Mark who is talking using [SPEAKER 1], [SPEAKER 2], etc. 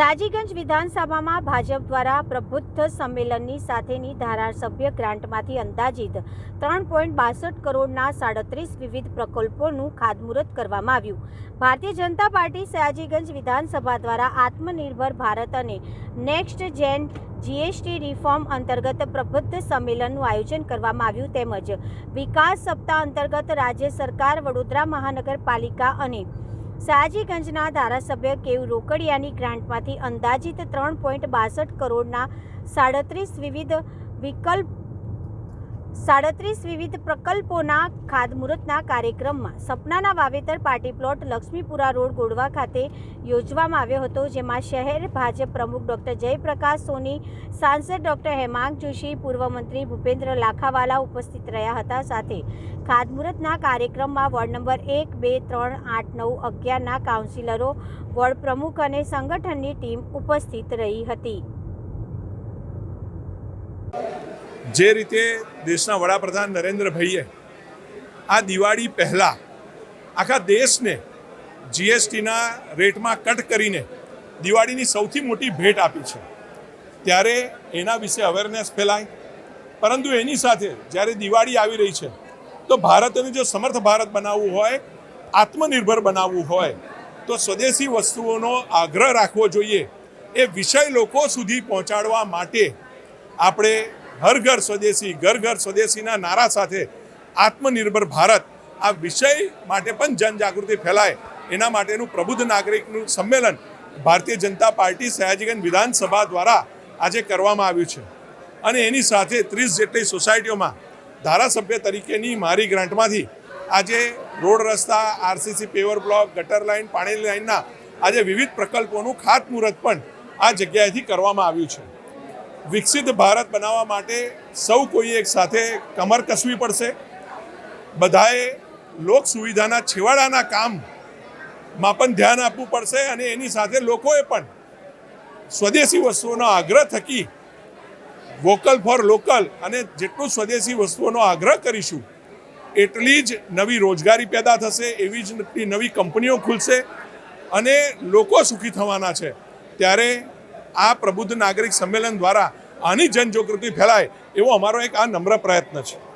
[SPEAKER 1] સાજીગંજ વિધાનસભામાં ભાજપ દ્વારા પ્રબુદ્ધ સંમેલનની સાથેની ધારાસભ્ય ગ્રાન્ટમાંથી અંદાજિત ત્રણ પોઈન્ટ બાસઠ કરોડના સાડત્રીસ વિવિધ પ્રકલ્પોનું ખાતમુહૂર્ત કરવામાં આવ્યું. ભારતીય જનતા પાર્ટી સાજીગંજ વિધાનસભા દ્વારા આત્મનિર્ભર ભારત અને નેક્સ્ટ જેન જીએસટી રિફોર્મ અંતર્ગત પ્રબુદ્ધ સંમેલનનું આયોજન કરવામાં આવ્યું તેમજ વિકાસ સપ્તાહ અંતર્ગત રાજ્ય સરકાર, વડોદરા મહાનગરપાલિકા અને સયાજીગંજના ધારાસભ્ય કેવ રોકડિયાની ગ્રાન્ટમાંથી અંદાજિત ત્રણ પોઈન્ટ બાસઠ કરોડના સાડત્રીસ વિવિધ વિકલ્પ સાડત્રીસ વિવિધ પ્રકલ્પોના ખાતમુહૂર્તના કાર્યક્રમમાં સપનાના વાવેતર party plot Laxmipura road Godva ખાતે યોજવામાં આવ્યો હતો, જેમાં શહેર ભાજપ પ્રમુખ ડૉક્ટર જયપ્રકાશ સોની, સાંસદ ડૉક્ટર હેમાંગ જોશી, પૂર્વ મંત્રી ભૂપેન્દ્ર લાખાવાલા ઉપસ્થિત રહ્યા હતા. સાથે ખાતમુહૂર્તના કાર્યક્રમમાં વોર્ડ નંબર એક, બે, ત્રણ, આઠ, નવ, અગિયારના કાઉન્સિલરો, વોર્ડ પ્રમુખ અને સંગઠનની ટીમ ઉપસ્થિત રહી હતી.
[SPEAKER 2] જે રીતે દેશના વડાપ્રધાન નરેન્દ્રભાઈએ આ દિવાળી પહેલાં આખા દેશને જીએસટીના રેટમાં કટ કરીને દિવાળીની સૌથી મોટી ભેટ આપી છે. ત્યારે એના વિશે અવેરનેસ ફેલાય. પરંતુ એની સાથે જ્યારે દિવાળી આવી રહી છે, તો ભારતને જો સમર્થ ભારત બનાવવું હોય, આત્મનિર્ભર બનાવવું હોય, તો સ્વદેશી વસ્તુઓનો આગ્રહ રાખવો જોઈએ. એ વિષય લોકો સુધી પહોંચાડવા માટે આપણે હર ઘર સ્વદેશી, ઘર ઘર સ્વદેશીના નારા સાથે આત્મનિર્ભર ભારત આ વિષય માટે પણ જનજાગૃતિ ફેલાય. એના માટેનું પ્રબુદ્ધ નાગરિકનું સંમેલન ભારતીય જનતા પાર્ટી સયાજીગંજ વિધાનસભા દ્વારા આજે કરવામાં આવ્યું છે. અને એની સાથે ત્રીસ જેટલી સોસાયટીઓમાં ધારાસભ્ય તરીકેની મારી ગ્રાન્ટમાંથી આજે રોડ રસ્તા, આરસીસી પેવર બ્લોક, ગટર લાઇન, પાણી લાઇનના આજે વિવિધ પ્રકલ્પોનું ખાતમુહૂર્ત પણ આ જગ્યાએથી કરવામાં આવ્યું છે. વિકસિત ભારત બનાવવા માટે સૌ કોઈ એક સાથે કમર કસવી પડશે. બધાએ લોક સુવિધાના છેવાડાના કામમાં પણ ધ્યાન આપવું પડશે અને એની સાથે લોકોએ પણ સ્વદેશી વસ્તુઓનો આગ્રહ થકી વોકલ ફોર લોકલ અને જેટલું સ્વદેશી વસ્તુઓનો આગ્રહ કરીશું, એટલી જ નવી રોજગારી પેદા થશે, એવી જ નવી કંપનીઓ ખુલશે અને લોકો સુખી થવાના છે. ત્યારે આ પ્રબુદ્ધ નાગરિક સંમેલન દ્વારા આની જનજાગૃતિ ફેલાય એવો અમારો એક આ નમ્ર પ્રયત્ન છે.